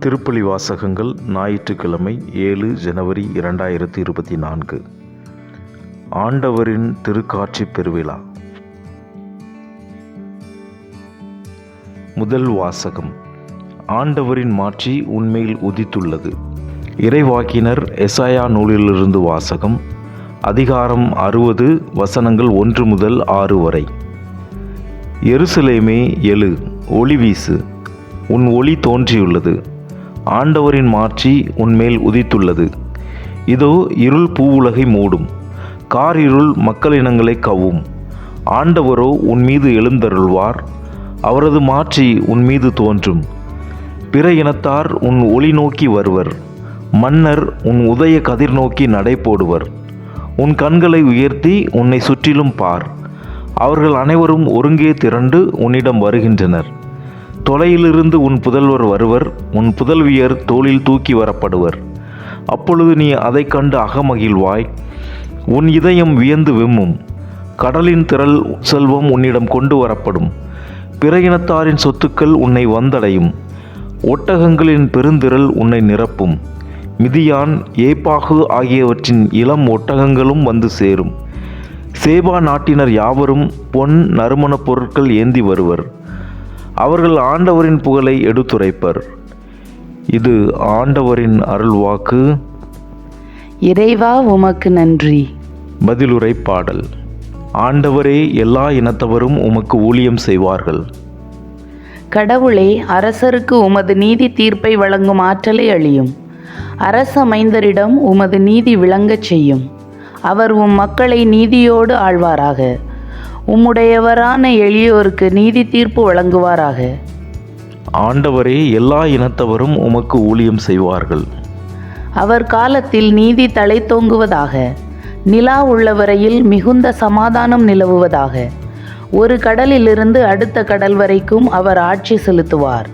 திருப்பலி வாசகங்கள் ஞாயிற்றுக்கிழமை ஏழு ஜனவரி இரண்டாயிரத்தி இருபத்தி நான்கு. ஆண்டவரின் திருக்காட்சி பெருவிழா. முதல் வாசகம். ஆண்டவரின் மாட்சி உண்மையில் உதித்துள்ளது. இறைவாக்கினர் எசாயா நூலிலிருந்து வாசகம். அதிகாரம் அறுபது வசனங்கள் ஒன்று முதல் ஆறு வரை. எருசலேமே எழு ஒளி வீசு. உன் ஒளி தோன்றியுள்ளது. ஆண்டவரின் மாட்சி உன்மேல் உதித்துள்ளது. இதோ இருள் பூவுலகை மூடும். காரிருள் மக்களினங்களை கவும் ஆண்டவரோ உன் மீது எழுந்தருள்வார். அவரது மாட்சி உன் மீது தோன்றும். பிற இனத்தார் உன் ஒளி நோக்கி வருவர். மன்னர் உன் உதய கதிர் நோக்கி நடை போடுவர். உன் கண்களை உயர்த்தி உன்னை சுற்றிலும் பார். அவர்கள் அனைவரும் ஒருங்கே திரண்டு உன்னிடம் வருகின்றனர். தொலையிலிருந்து உன் புதல்வர் வருவர் உன் புதல்வியர் தோளில் தூக்கி வரப்படுவர். அப்பொழுது நீ அதை கண்டு அகமகிழ்வாய். உன் இதயம் வியந்து விம்மும். கடலின் திரள் செல்வம் உன்னிடம் கொண்டு வரப்படும். பிற இனத்தாரின் சொத்துக்கள் உன்னை வந்தடையும். ஒட்டகங்களின் பெருந்திரள் உன்னை நிரப்பும். மிதியான் ஏப்பாகு ஆகியவற்றின் இளம் ஒட்டகங்களும் வந்து சேரும். சேபா நாட்டினர் யாவரும் பொன் நறுமணப் பொருட்கள் ஏந்தி வருவர். அவர்கள் ஆண்டவரின் புகழை எடுத்துரைப்பர். இது ஆண்டவரின் அருள்வாக்கு. இறைவா உமக்கு நன்றி. பதிலுரை பாடல். ஆண்டவரே எல்லா இனத்தவரும் உமக்கு ஊழியம் செய்வார்கள். கடவுளே அரசருக்கு உமது நீதி தீர்ப்பை வழங்கும் ஆற்றலை அளியும் அரச மைந்தரிடம் உமது நீதி விளங்கச் செய்யும். அவர் உம் மக்களை நீதியோடு ஆழ்வாராக. உம்முடையவரான எளியோருக்கு நீதி தீர்ப்பு வழங்குவாராக. ஆண்டவரே எல்லா இனத்தவரும் உமக்கு ஊழியம் செய்வார்கள். அவர் காலத்தில் நீதி தழைத்தோங்குவதாக நிலா உள்ளவரையில் மிகுந்த சமாதானம் நிலவுவதாக ஒரு கடலிலிருந்து அடுத்த கடல் வரைக்கும் அவர் ஆட்சி செலுத்துவார்.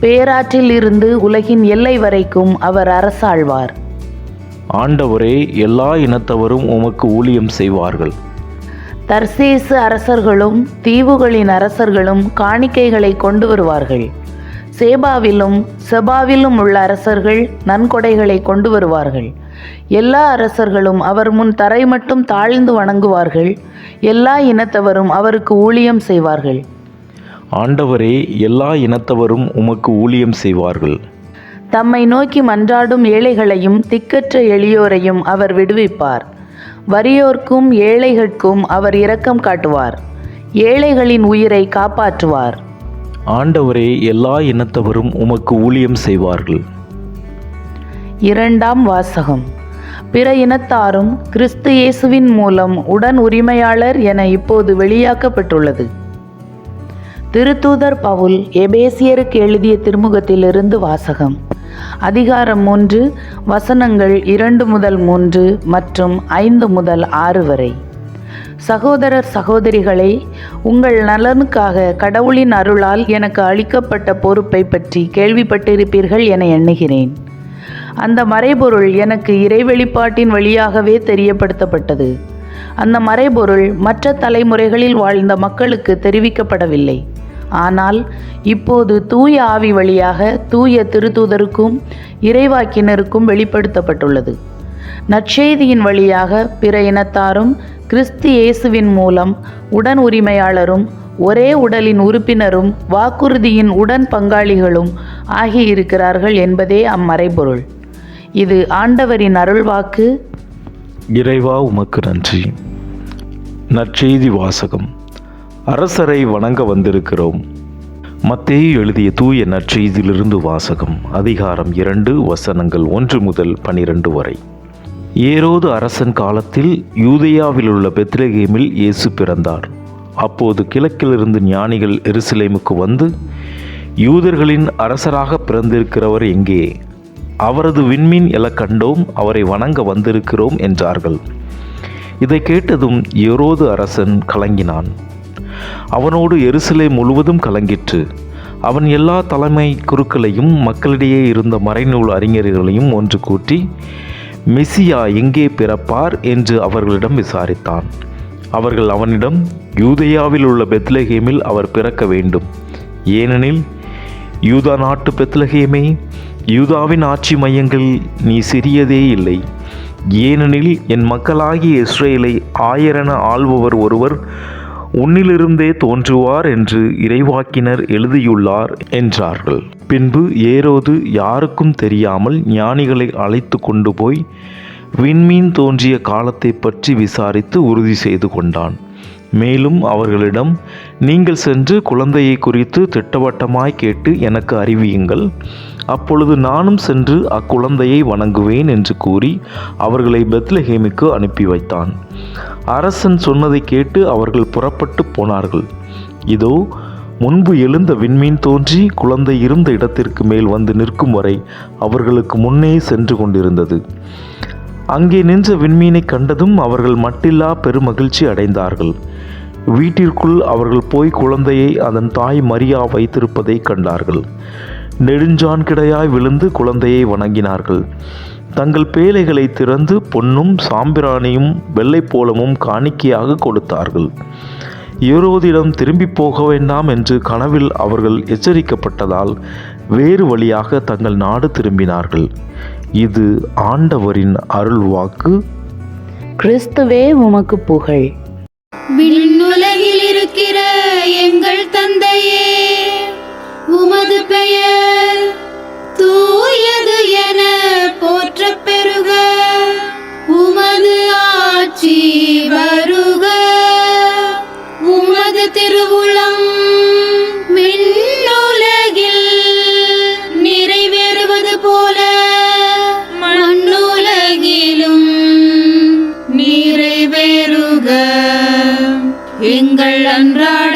பேராற்றில் இருந்து உலகின் எல்லை வரைக்கும் அவர் அரசாழ்வார். ஆண்டவரே எல்லா இனத்தவரும் உமக்கு ஊழியம் செய்வார்கள். தர்சேசு அரசர்களும் தீவுகளின் அரசர்களும் காணிக்கைகளை கொண்டு வருவார்கள் சேபாவிலும் செபாவிலும் உள்ள அரசர்கள் நன்கொடைகளை கொண்டு வருவார்கள் எல்லா அரசர்களும் அவர் முன் தரை மட்டும் தாழ்ந்து வணங்குவார்கள். எல்லா இனத்தவரும் அவருக்கு ஊழியம் செய்வார்கள். ஆண்டவரே எல்லா இனத்தவரும் உமக்கு ஊழியம் செய்வார்கள். தம்மை நோக்கி மன்றாடும் ஏழைகளையும் திக்கற்ற எளியோரையும் அவர் விடுவிப்பார். வறியோர்க்கும் ஏழைகட்கும் அவர் இரக்கம் காட்டுவார். ஏழைகளின் உயிரை காப்பாற்றுவார். ஆண்டவரே எல்லா இனத்தவரும் உமக்கு ஊழியம் செய்வார்கள். இரண்டாம் வாசகம். பிற இனத்தாரும் கிறிஸ்து இயேசுவின் மூலம் உடன் உரிமையாளர் என இப்போது வெளியாக்கப்பட்டுள்ளது. திருத்தூதர் பவுல் எபேசியருக்கு எழுதிய திருமுகத்திலிருந்து வாசகம். அதிகாரம் மூன்று வசனங்கள் இரண்டு முதல் மூன்று மற்றும் ஐந்து முதல் ஆறு வரை. சகோதரர் சகோதரிகளை உங்கள் நலனுக்காக கடவுளின் அருளால் எனக்கு அளிக்கப்பட்ட பொறுப்பை பற்றி கேள்விப்பட்டிருப்பீர்கள் என எண்ணுகிறேன். அந்த மறைபொருள் எனக்கு இறைவெளிப்பாட்டின் வழியாகவே தெரியப்படுத்தப்பட்டது. அந்த மறைபொருள் மற்ற தலைமுறைகளில் வாழ்ந்த மக்களுக்கு தெரிவிக்கப்படவில்லை. ஆனால் இப்போது தூய ஆவி வழியாக தூய திருத்தூதருக்கும் இறைவாக்கினருக்கும் வெளிப்படுத்தப்பட்டுள்ளது. நற்செய்தியின் வழியாக பிற இனத்தாரும் கிறிஸ்து இயேசுவின் மூலம் உடன் உரிமையாளரும் ஒரே உடலின் உறுப்பினரும் வாக்குறுதியின் உடன் பங்காளிகளும் ஆகியிருக்கிறார்கள் என்பதே அம்மறைபொருள். இது ஆண்டவரின் அருள்வாக்கு. இறைவா உமக்கு நன்றி. நற்செய்தி வாசகம். அரசரை வணங்க வந்திருக்கிறோம். மத்தேயு எழுதிய தூய நற்செய்தியிலிருந்து வாசகம் அதிகாரம் இரண்டு வசனங்கள் ஒன்று முதல் பனிரெண்டு வரை. ஏரோது அரசன் காலத்தில் யூதேயாவில் உள்ள பெத்லகேமில் இயேசு பிறந்தார். அப்போது கிழக்கிலிருந்து ஞானிகள் எருசலேமுக்கு வந்து யூதர்களின் அரசராக பிறந்திருக்கிறவர் எங்கே? அவரது விண்மீன் எல கண்டோம் அவரை வணங்க வந்திருக்கிறோம் என்றார்கள். இதை கேட்டதும் ஏரோது அரசன் கலங்கினான். அவனோடு எருசலே முழுவதும் கலங்கிற்று. அவன் எல்லா தலைமை குருக்களையும் மக்களிடையே இருந்த மறைநூல் அறிஞர்களையும் ஒன்று கூட்டி மெசியா எங்கே பிறப்பார்? என்று அவர்களிடம் விசாரித்தான். அவர்கள் அவனிடம் யூதேயாவில் உள்ள பெத்லஹேமில் அவர் பிறக்க வேண்டும். ஏனெனில் யூதா நாட்டு பெத்லஹேமே யூதாவின் ஆட்சி மையங்களில் நீ சிறியதே இல்லை. ஏனெனில் என் மக்களாகிய இஸ்ரேலை ஆயரென ஆள்பவர் ஒருவர் உன்னிலிருந்தே தோன்றுவார் என்று இறைவாக்கினர் எழுதியுள்ளார் என்றார்கள். பின்பு ஏரோது யாருக்கும் தெரியாமல் ஞானிகளை அழைத்து கொண்டு போய் விண்மீன் தோன்றிய காலத்தை பற்றி விசாரித்து உறுதி செய்து கொண்டான். மேலும் அவர்களிடம் நீங்கள் சென்று குழந்தையை குறித்து திட்டவட்டமாய் கேட்டு எனக்கு அறிவியுங்கள். அப்பொழுது நானும் சென்று அக்குழந்தையை வணங்குவேன் என்று கூறி அவர்களை பெத்லஹேமுக்கு அனுப்பி வைத்தான். அரசன் சொன்னதை கேட்டு அவர்கள் புறப்பட்டு போனார்கள். இதோ முன்பு எழுந்த விண்மீன் தோன்றி குழந்தை இருந்த இடத்திற்கு மேல் வந்து நிற்கும் வரை அவர்களுக்கு முன்னே சென்று கொண்டிருந்தது. அங்கே நின்ற விண்மீனை கண்டதும் அவர்கள் மட்டில்லா பெருமகிழ்ச்சி அடைந்தார்கள். வீட்டிற்குள் அவர்கள் போய் குழந்தையை அதன் தாய் மரியா வைத்திருப்பதை கண்டார்கள். நெடுஞ்சான் கிடையாய் விழுந்து குழந்தையை வணங்கினார்கள். தங்கள் பேழைகளை திறந்து பொன்னும் சாம்பிராணியும் வெள்ளைப்போலமும் காணிக்கையாக கொடுத்தார்கள். ஏரோதிடம் திரும்பி போக வேண்டாம் என்று கனவில் அவர்கள் எச்சரிக்கப்பட்டதால் வேறு வழியாக தங்கள் நாடு திரும்பினார்கள். இது ஆண்டவரின் அருள்வாக்கு. கிறிஸ்துவே உமக்கு புகழ். விண்ணுலகில் இருக்கிற எங்கள் தந்தையே உமது பெயர் எங்கள் அன்றாட